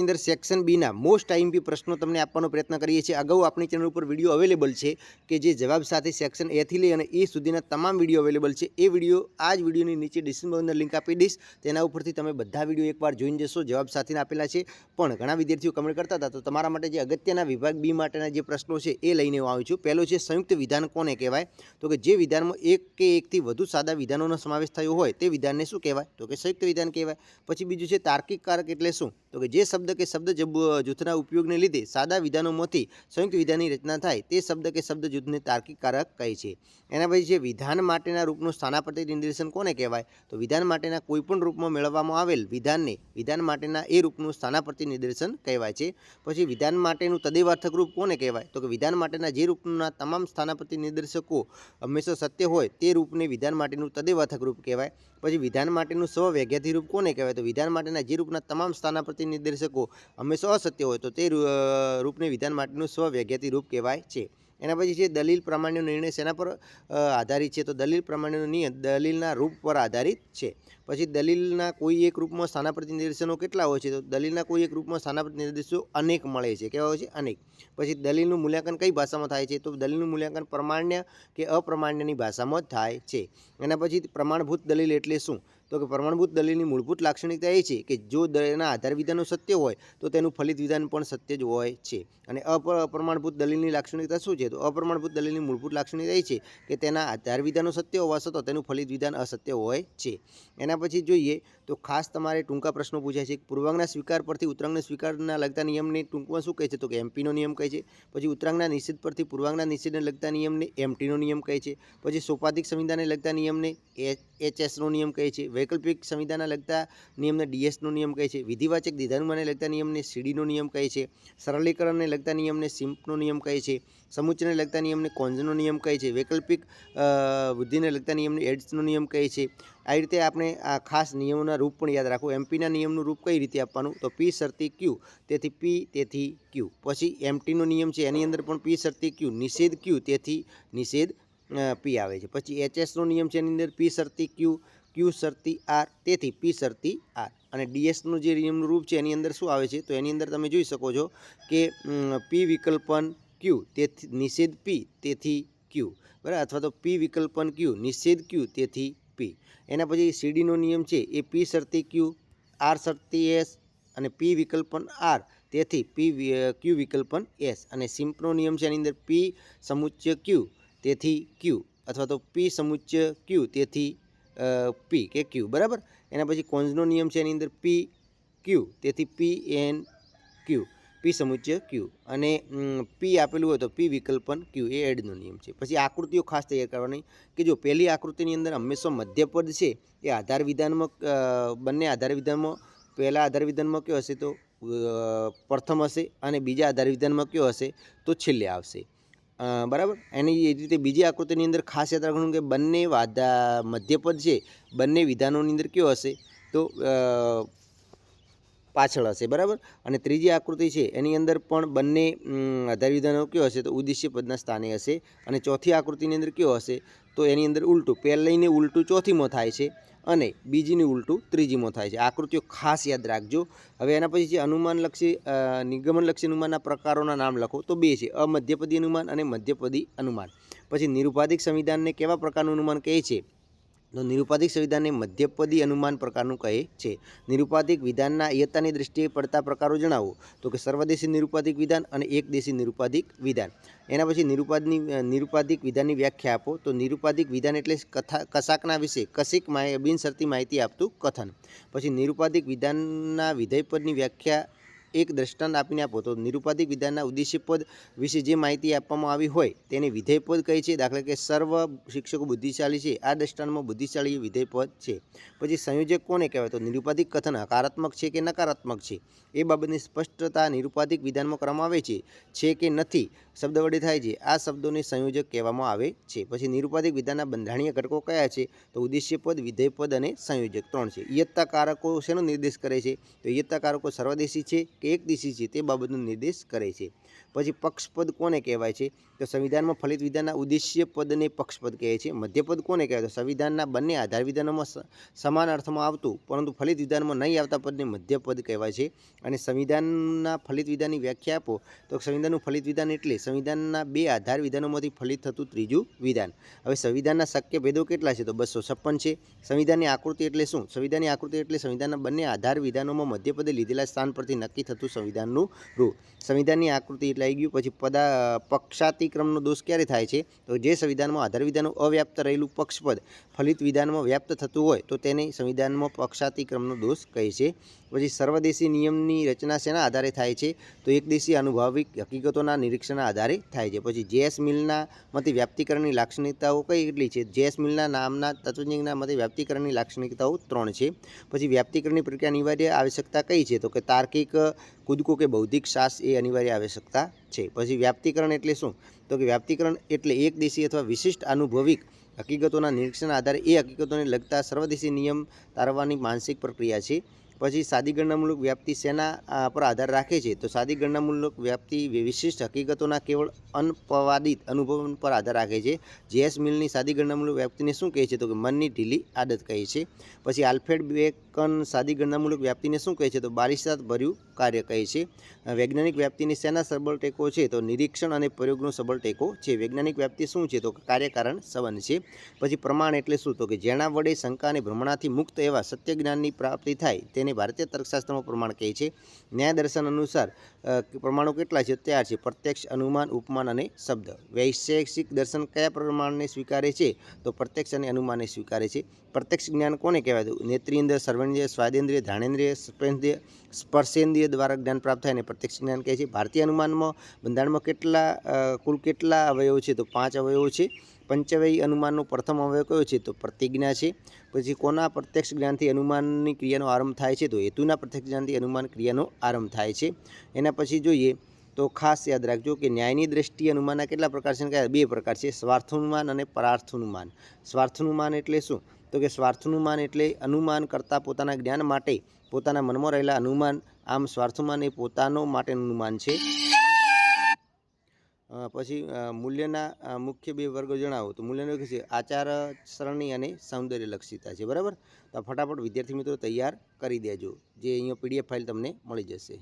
અંદર સેક્શન બીના most IMP પ્રશ્નો તમને આપવાનો પ્રયત્ન કરીએ છીએ. અગાઉ આપણી ચેનલ ઉપર વીડિયો અવેલેબલ છે કે જે જવાબ સાથે સેક્શન એથી લઈ અને એ સુધીના તમામ વીડિયો અવેલેબલ છે. એ વીડિયો આ જ વિડીયોની નીચે ડિસ્ક્રિપ્શન અંદર લિંક આપી દઈશ. તેના ઉપરથી તમે બધા વીડિયો એકવાર જોઈને જશો. જવાબ સાથેના આપેલા છે. પણ ઘણા વિદ્યાર્થીઓ કમેન્ટ કરતા હતા, તો તમારા માટે જે અગત્યના વિભાગ બી માટેના જે પ્રશ્નો છે એ લઈને હું આવ્યો છું. પહેલો છે સંયુક્ત વિધાન કોને કહેવાય? તો કે જે વિધાનમાં એક કે એકથી વધુ સાદા વિધાનોનો સમાવેશ થયો હોય તે વિધાનને શું કહેવાય? તો કે સંયુક્ત વિધાન કહેવાય. પછી બીજું છે તાર્કિક કારક એટલે શું? તો કે જે શબ્દ કે શબ્દ જૂથના ઉપયોગને લીધે સાદા વિધાનોમાંથી સંયુક્ત વિધાનની રચના થાય તે શબ્દ કે શબ્દ જૂથને તાર્કિક કારક કહે છે. એના પછી છે, વિધાન માટેના રૂપનું સ્થાનાપતિ નિર્દેશન કોને કહેવાય? તો વિધાન માટેના કોઈપણ રૂપમાં મેળવવામાં આવેલ વિધાનને વિધાન માટેના એ રૂપનું સ્થાનાપતિ નિર્દેશન કહેવાય છે. પછી વિધાન માટેનું તદેવાર્થક રૂપ કોને કહેવાય? તો કે વિધાન માટેના જે રૂપના તમામ સ્થાનાપતિ નિર્દેશકો હંમેશા સત્ય હોય તે રૂપને વિધાન માટેનું તદેવાર્થક રૂપ કહેવાય. પછી વિધાન માટેનું સ્વવ્યાખ્યાથી રૂપ કોને કહેવાય? તો વિધાન માટેના જે રૂપના તમામ સ્થાનાપતિ નિર્દેશકો હંમેશા અસત્ય હોય તો તે રૂપને વિધાન માટેનું સ્વવ્યાખ્યાથી રૂપ કહેવાય છે. એના પછી છે દલીલ પ્રમાણ્યનો નિર્ણય શેના પર આધારિત છે. તો દલીલ પ્રમાણ્યનો નિયમ દલીલના રૂપ પર આધારિત છે. પછી દલીલના કોઈ એક રૂપમાં સ્થાનાપતિ નિર્દેશનો કેટલા હોય છે? તો દલીલના કોઈ એક રૂપમાં સ્થાનાપતિ નિર્દેશો અનેક મળે છે. કેવા હોય છે અનેક. પછી દલીલનું મૂલ્યાંકન કઈ ભાષામાં થાય છે? તો દલીલનું મૂલ્યાંકન પ્રમાણ્ય કે અપ્રમાણ્યની ભાષામાં જ થાય છે. એના પછી પ્રમાણભૂત દલીલ એટલે શું? તો કે પ્રમાણભૂત દલીલની મૂળભૂત લાક્ષણિકતા એ છે કે જો દલીલના આધાર વિધાનો સત્ય હોય, તો તેનું ફલિત વિધાન પણ સત્ય જ હોય છે. અને અપ- અપ્રમાણભૂત દલીલની લાક્ષણિકતા શું છે? તો અપ્રમાણભૂત દલીલની મૂળભૂત લાક્ષણિકતા એ છે કે તેના આધાર વિધાનો સત્ય હોવા છતાં તેનું ફલિત વિધાન અસત્ય હોય છે. એના પછી જોઈએ તો ખાસ તમારે ટૂંકા પ્રશ્નો પૂછાય છે પૂર્વાંગના સ્વીકાર પરથી ઉત્તરાંગના સ્વીકારના લગતા નિયમને ટૂંકમાં શું કહે છે? તો કે એમપીનો નિયમ કહે છે. પછી ઉત્તરાંગના નિષેધ પરથી પૂર્વાંગના નિષેધને લગતા નિયમને એમટીનો નિયમ કહે છે. પછી સોપાધિક સંવિધાનને લગતા નિયમને એચએસનો નિયમ કહે છે. વૈકલ્પિક સંવિધાનને લગતા નિયમને ડીએસનો નિયમ કહે છે. વિધિવાચક દિધાનુમાને લગતા નિયમને સીડીનો નિયમ કહે છે. સરળીકરણને લગતા નિયમને સિમ્પનો નિયમ કહે છે. સમુચ્ચને લગતા નિયમને કોન્ઝનો નિયમ કહે છે. વૈકલ્પિક વૃદ્ધિને લગતા નિયમને એડ્સનો નિયમ કહે છે. આ રીતે આપણે આ ખાસ નિયમોના રૂપ પણ યાદ રાખવું એમપીના નિયમનું રૂપ કઈ રીતે આપવાનું? તો પી શરતી ક્યુ, તેથી પી, તેથી ક્યુ. પછી એમટીનો નિયમ છે. એની અંદર પણ પી શરતી ક્યુ, નિષેધ ક્યુ, તેથી નિષેધ પી આવે છે. પછી એચએસનો નિયમ છે. એની અંદર પી શરતી ક્યુ ક્યુ શરતી આર તેથી પી શરતી આર અને ડીએસનું જે નિયમનું રૂપ છે, એની અંદર શું આવે છે? તો એની અંદર તમે જોઈ શકો છો કે પી વિકલ્પન ક્યુ તેથી નિષેધ પી તેથી ક્યુ બરાબર? અથવા તો પી વિકલ્પન ક્યુ નિષેધ ક્યુ તેથી પી એના પછી સીડીનો નિયમ છે, એ પી શરતી ક્યુ આર શરતી એસ અને પી વિકલ્પન આર તેથી પી ક્યુ વિકલ્પન એસ અને સિમ્પનો નિયમ છે, એની અંદર પી સમુચ્ચ ક્યુ તેથી ક્યુ અથવા તો પી સમુચ્ચ ક્યુ તેથી પી કે ક્યુ બરાબર? એના પછી કોન્ઝનો નિયમ છે એની અંદર પી ક્યુ તેથી પી એન ક્યુ પી સમુચ્ચય ક્યુ અને પી આપેલું હોય તો પી વિકલ્પન ક્યુ એ એડનો નિયમ છે. પછી આકૃતિઓ ખાસ તૈયાર કરવાની કે જો પહેલી આકૃતિની અંદર હંમેશા મધ્યપદ છે એ આધાર વિધાનમાં બંને આધાર વિધાનમાં, પહેલાં આધાર વિધાનમાં કયો હશે તો પ્રથમ હશે અને બીજા આધાર વિધાનમાં કયો હશે તો છેલ્લે આવશે. બરાબર? એની એ રીતે બીજી આકૃતિની અંદર ખાસ યાદ રાખવાનું કે બંને વાદા મધ્યપદ છે, બંને વિધાનોની અંદર કયો હશે? તો પાછળ હશે, બરાબર? અને ત્રીજી આકૃતિ છે, એની અંદર પણ બંને આધાર વિધાનો કયો હશે? તો ઉદ્દેશ્ય પદના સ્થાને હશે. અને ચોથી આકૃતિની અંદર કયો હશે? તો એની અંદર ઉલટું પહેલીને ઉલટું ચોથીમાં થાય છે. અને બીજીની ઉલટું ત્રીજીમાં થાય છે. આકૃતિઓ ખાસ યાદ રાખજો. હવે એના પછી જે અનુમાનલક્ષી નિગમનલક્ષી અનુમાનના પ્રકારોના નામ લખો. તો બે છે, અમધ્યપદી અનુમાન અને મધ્યપદી અનુમાન. પછી નિરુપાધિક સંવિધાનને કેવા પ્રકારનું અનુમાન કહે છે? તો નિરુપાધિક સંવિધાનને મધ્યપદી અનુમાન પ્રકારનું કહે છે. નિરુપાધિક વિધાનના અયત્તાની દ્રષ્ટિએ પડતા પ્રકારો જણાવો. તો કે સર્વદેશી નિરુપાધિક વિધાન અને એકદેશી નિરુપાધિક વિધાન. એના પછી નિરુપાદની નિરુપાધિક વિધાનની વ્યાખ્યા આપો. તો નિરુપાધિક વિધાન એટલે કથા, કશાકના વિશે કશિક માહિ બિનશરતી માહિતી આપતું કથન. પછી નિરુપાધિક વિધાનના વિધેયપદની વ્યાખ્યા એક દ્રષ્ટાંત આપીને આપો તો નિરુપાધિક વિધાનના ઉદ્દેશ્ય પદ વિશે જે માહિતી આપવામાં આવી હોય તેને વિધેય પદ કહે છે. દાખલા કે સર્વ શિક્ષકો બુદ્ધિશાળી છે. આ દ્રષ્ટાંતમાં બુદ્ધિશાળી વિધેયપદ વિધેય પદ છે. પછી સંયોજક કોને કહેવાય? તો નિરુપાધિક કથન હકારાત્મક છે કે નકારાત્મક છે? એ બાબતની સ્પષ્ટતા નિરુપાધિક વિધાનમાં કરવામાં આવે છે. છે કે નથી? શબ્દ વડે થાય છે. આ શબ્દોને સંયોજક કહેવામાં આવે છે. પછી નિરુપાધિક વિધાનના બંધારણીય ઘટકો કયા છે? તો ઉદ્દેશ્ય પદ, વિધેય પદ અને સંયોજક ત્રણ છે. ઇયત્તા કારકો શેનો નિર્દેશ કરે છે? તો ઇયત્તા કારકો સર્વદેશી છે. કે એક દિશી છે તે બાબતનો નિર્દેશ કરે છે. પછી પક્ષપદ કોને કહેવાય છે? તો સંવિધાનમાં ફલિત વિધાનના ઉદ્દેશ્ય પદને પક્ષપદ કહે છે. મધ્યપદ કોને કહેવાય? તો સંવિધાનના બંને આધાર વિધાનોમાં સમાન અર્થમાં આવતું, પરંતુ ફલિત વિધાનમાં નહીં આવતા પદને મધ્યપદ કહેવાય છે. અને સંવિધાનના ફલિત વિધાનની વ્યાખ્યા આપો, તો સંવિધાનનું ફલિત વિધાન એટલે સંવિધાનના બે આધાર વિધાનોમાંથી ફલિત થતું ત્રીજું વિધાન. હવે સંવિધાનના શક્ય ભેદો કેટલા છે? તો બસો છપ્પન છે. સંવિધાનની આકૃતિ એટલે શું? સંવિધાનની આકૃતિ એટલે સંવિધાનના બંને આધાર વિધાનોમાં મધ્યપદે લીધેલા સ્થાન પરથી નક્કી થતું સંવિધાનનું રૂપ. સંવિધાનની આકૃતિ એટલે આવી ગયું, પછી પદા, પક્ષાતિક્રમનો દોષ ક્યારે થાય છે? તો જે સંવિધાનમાં આધાર વિધાનો અવ્યાપ્ત રહેલું પક્ષપદ ફલિત વિધાનમાં વ્યાપ્ત થતું હોય, તો તેને સંવિધાનમાં પક્ષાતિક્રમનો દોષ કહે છે. પછી સર્વદેશી નિયમની રચના શેના આધારે થાય છે? તો એકદેશી અનુભાવિક હકીકતોના નિરીક્ષણના આધારે થાય છે. પછી જેએસ મિલના મતે વ્યાપ્તિકરણની લાક્ષણિકતાઓ કઈ કેટલી છે? જેએસ મિલના નામના તત્વજ્ઞના મતે વ્યાપ્તિકરણની લાક્ષણિકતાઓ ત્રણ છે. પછી વ્યાપ્તિકરણની પ્રક્રિયા અનિવાર્ય આવશ્યકતા કઈ છે? તો કે તાર્કિક કૂદકો કે બૌદ્ધિક શ્વાસ એ અનિવાર્ય આવશ્યકતા છે. પછી વ્યાપ્તિકરણ એટલે શું? તો કે વ્યાપ્તિકરણ એટલે એક દેશી અથવા વિશિષ્ટ અનુભવિક હકીકતોના નિરીક્ષણ આધારે એ હકીકતોને લગતા સર્વદેશી નિયમ તારવવાની માનસિક પ્રક્રિયા છે. પછી સાદી ગણનામૂલક વ્યાપ્તિ શેના પર આધાર રાખે છે. તો સાદી ગણનામૂલક વ્યાપ્તિ વિશિષ્ટ હકીકતોના કેવળ અનપવાદિત અનુભવ પર આધાર રાખે છે. જેએસ મિલની સાદી ગણનામૂલક વ્યાપ્તિને શું કહે છે? તો કે મનની ઢીલી આદત કહે છે. પછી આલ્ફેડ બેકન સાદી ગણનામૂલક વ્યાપ્તિને શું કહે છે? તો બારિશાત ભર્યું કાર્ય કહે છે. વૈજ્ઞાનિક વ્યાપ્તિની શેના સબળ ટેકો છે? તો નિરીક્ષણ અને પ્રયોગનો સબળ ટેકો છે. વૈજ્ઞાનિક વ્યાપ્તિ શું છે? તો કાર્યકારણ સંબંધ છે. પછી પ્રમાણ એટલે શું? તો કે જેના વડે શંકા અને ભ્રમણાથી મુક્ત એવા સત્ય જ્ઞાનની પ્રાપ્તિ થાય તેને ભારતીય તર્કશાસ્ત્રમાં પ્રમાણ કહે છે. ન્યાય દર્શન અનુસાર પ્રમાણો કેટલા છે? ત્યાર છે. પ્રત્યક્ષ, અનુમાન, ઉપમાન અને શબ્દ. વૈશેષિક દર્શન કયા પ્રમાણને સ્વીકારે છે? તો પ્રત્યક્ષ અને અનુમાનને સ્વીકારે છે. પ્રત્યક્ષ જ્ઞાન કોને કહેવાય? નેત્રેન્દ્ર સર્વેન્દ્રિય, સ્વાદેન્દ્રિય ધ્રાણેન્દ્રિય સ્પેન્દ્રિય, સ્પર્શેન્દ્રિય દ્વારા જ્ઞાન પ્રાપ્ત થાય અને પ્રત્યક્ષ જ્ઞાન કહે છે. ભારતીય અનુમાનમાં બંધારણમાં કેટલા કુલ કેટલા અવયવો છે? તો પાંચ અવયવો છે. પંચવય અનુમાનનો પ્રથમ અવયવ કયો છે? તો પ્રતિજ્ઞા છે. પછી કોના પ્રત્યક્ષ જ્ઞાનથી અનુમાનની ક્રિયાનો આરંભ થાય છે? તો હેતુના પ્રત્યક્ષ જ્ઞાનથી અનુમાન ક્રિયાનો આરંભ થાય છે. એના પછી જોઈએ તો ખાસ યાદ રાખજો કે ન્યાયની દ્રષ્ટિએ અનુમાનના કેટલા પ્રકાર છે? બે પ્રકાર છે? સ્વાર્થાનુમાન અને પરાર્થાનુમાન સ્વાર્થાનુમાન એટલે શું? તો કે સ્વાર્થાનુમાન એટલે અનુમાન કરતાં પોતાના જ્ઞાન માટે પોતાના મનમાં રહેલા અનુમાન આમ સ્વાર્થમાન એ પોતાનો માટેનું અનુમાન છે. પછી મૂલ્યના મુખ્ય બે વર્ગો જણાવો. તો મૂલ્યનો એક છે આચાર સરણી અને સૌંદર્યલક્ષિતા છે, બરાબર? તો ફટાફટ વિદ્યાર્થી મિત્રો તૈયાર કરી દેજો. જે અહીંયા પીડીએફ ફાઇલ તમને મળી જશે.